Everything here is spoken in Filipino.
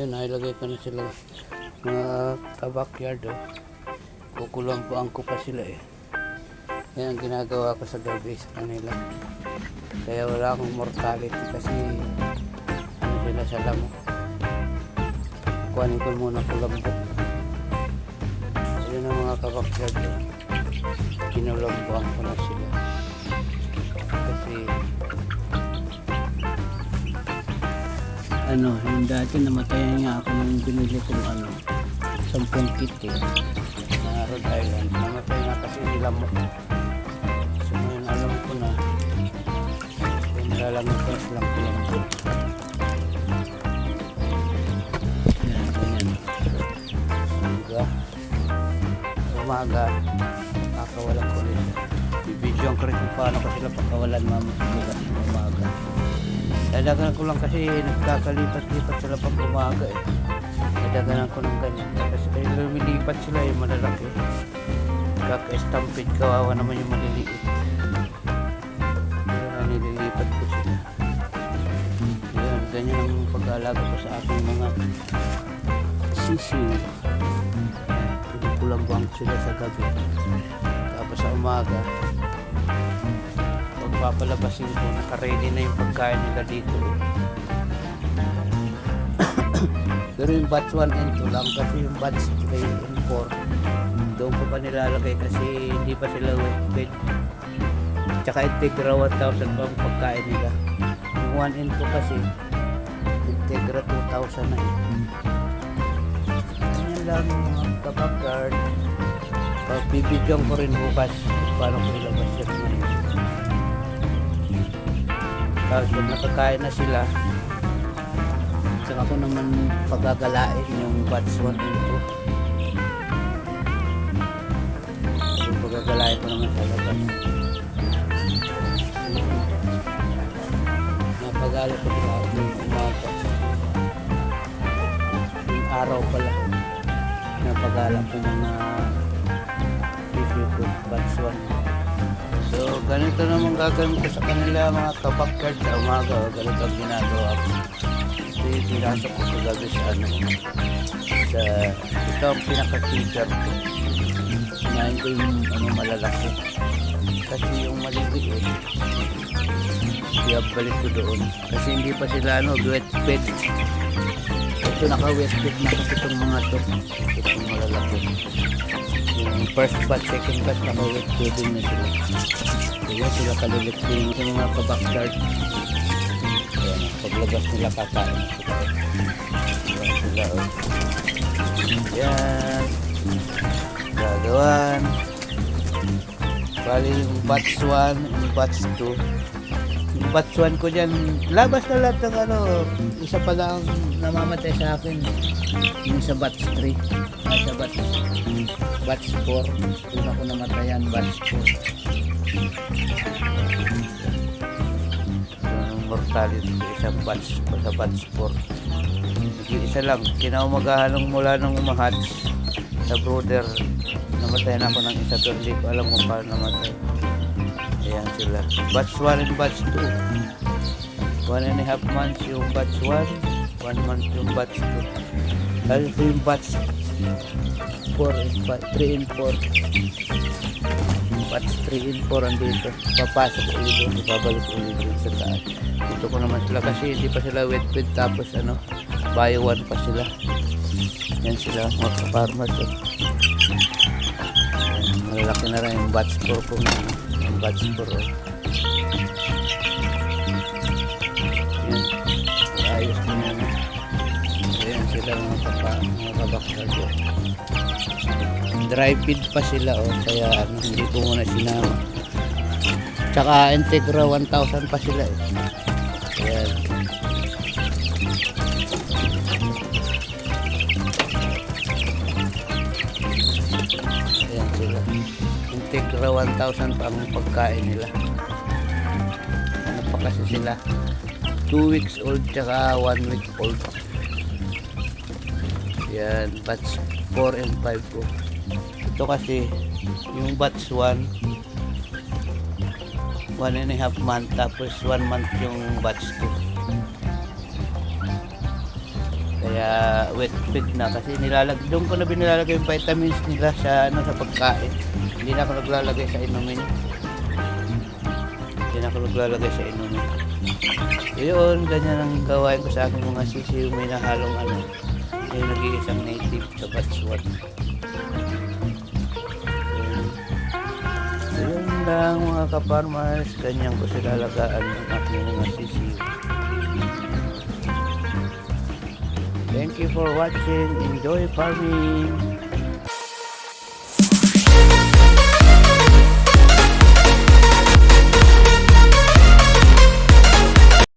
Yan, nailagay ko na sila mga kabakyard oh. Kukulang po ko pa sila eh. Yan ang ginagawa ko sa gabi sa kanila. Kaya wala akong mortality kasi ano sila sa lamo. Kuhanin ko muna kulambok. Yan ang mga kabakyard oh. Kinulambuan ko na sila. Kasi ano, yung dati namatayan niya ako nung binili kong ano, 10 kit eh, na Rhode Island. Namatay na kasi nila mo. So ngayon alam ko na, kung nilalamit ko lang ko lang po. Yan, ganyan. Umaga, umaga, kakawalan ko rin. Bibidyoan ko rin kung paano ko sila pagkawalan mama bukas ng umaga. Dadagan ko lang kasi nagkakalipat-lipat sila pag umaga eh. Dadagan ko ng ganyan. Kasi eh, lumilipat sila yung malalaki. Kaka-stampede, kawawa naman yung maliliit. Kaya nililipat ko sila. Yan, ganyan ang pag-aalaga ko sa aking mga sisiw. Pinukulang ko sila sa gabi. Tapos sa umaga, papalabasin ko, naka-ready na yung pagkain nila dito. Pero yung batch 1 and 2 lang kasi yung batch 3 and 4 doon ko pa nilalagay kasi hindi pa sila wet bed. Tsaka Integra 1,000 pa ang pagkain nila. Yung 1 and 2 kasi Integra 2,000 na eh. Ganyan lang mga kabakard. Pagbibidyoan ko rin bukas paano ko ilabas yan ngayon. Tapos pag nakakain na sila, saka ko naman pagagalain yung batch 1 and 2. Yung pagagalain ko naman sa labas. Napagalo ko nila yung umaga. Yung araw pala. Napagala ko mga review ko batch 1. So, ganito naman gagawin ko sa kanila mga kabakyard sa umaga. o, Ganito ang ginagawa ko. Pinasok ko kagabi sa ano. Sa, ito ang pinaka-teacher ko. Kumain ko yung ano, malalaki. Kasi yung maliliit, balik ko doon. Kasi hindi pa sila ano, wet bed. Ito naka-wet bed na kasi itong mga to. Itong malalaki. Yung first batch, second batch, naka-wet bedding na sila. Kaya sila kalilit din yung mga kabakyard. Ayan, paglabas nila kakain sila. Ayan sila oh. Ayan. Gagawan. Bali yung batch 1, yung batch 2. Yung 1 ko dyan, labas na lahat ng ano, isa pa lang namamatay sa akin. Yung sa batch 3. Ay, sa batch, batch 4. Yung ako namatayan, batch 4. yung mortality sa isang batch sa batch 4 isa lang kinaumagahan mula nung umahatch sa brother namatay na ako ng isa doon hindi ko alam kung paano namatay ayan sila. Batch 1 and batch 2 one and a half months yung batch 1 one month yung batch 2 tapos ito yung batch 4 and 5 3 and 4 batch 3 and 4 andito papasok ulit doon babalik ulit doon sa taas. Dito ko naman sila kasi hindi pa sila wet bed tapos ano bio 1 pa sila. Yan sila mga farmers malalaki na rin yung batch 4 ko yung batch 4 oh. yan ayos ko yan. Ayan sila mga kapa mga kabakal dry feed pa sila oh. Kaya ano, hindi ko muna sinama. Tsaka Integra 1000 pa sila eh. Ayan Integra 1000 pa ang pagkain nila. Ano pa kasi sila? 2 weeks old tsaka 1 week old. Yan batch 4 and 5 ko ito kasi yung batch 1 one and a half month tapos one month yung batch 2 kaya Kaya wet feed na. Kasi nilalag doon ko na binilalagay yung vitamins nila sa ano sa pagkain. Hindi na ako naglalagay sa inumin. Hindi na ako naglalagay sa inumin. Yun, ganyan ang gawain ko sa aking mga sisi yung may nahalong ano. Yung nag-iisang native sa Batswan. Yun. Lang mga ka-farmers, ganyan ko sila alagaan ng aking mga sisi. Thank you for watching. Enjoy farming.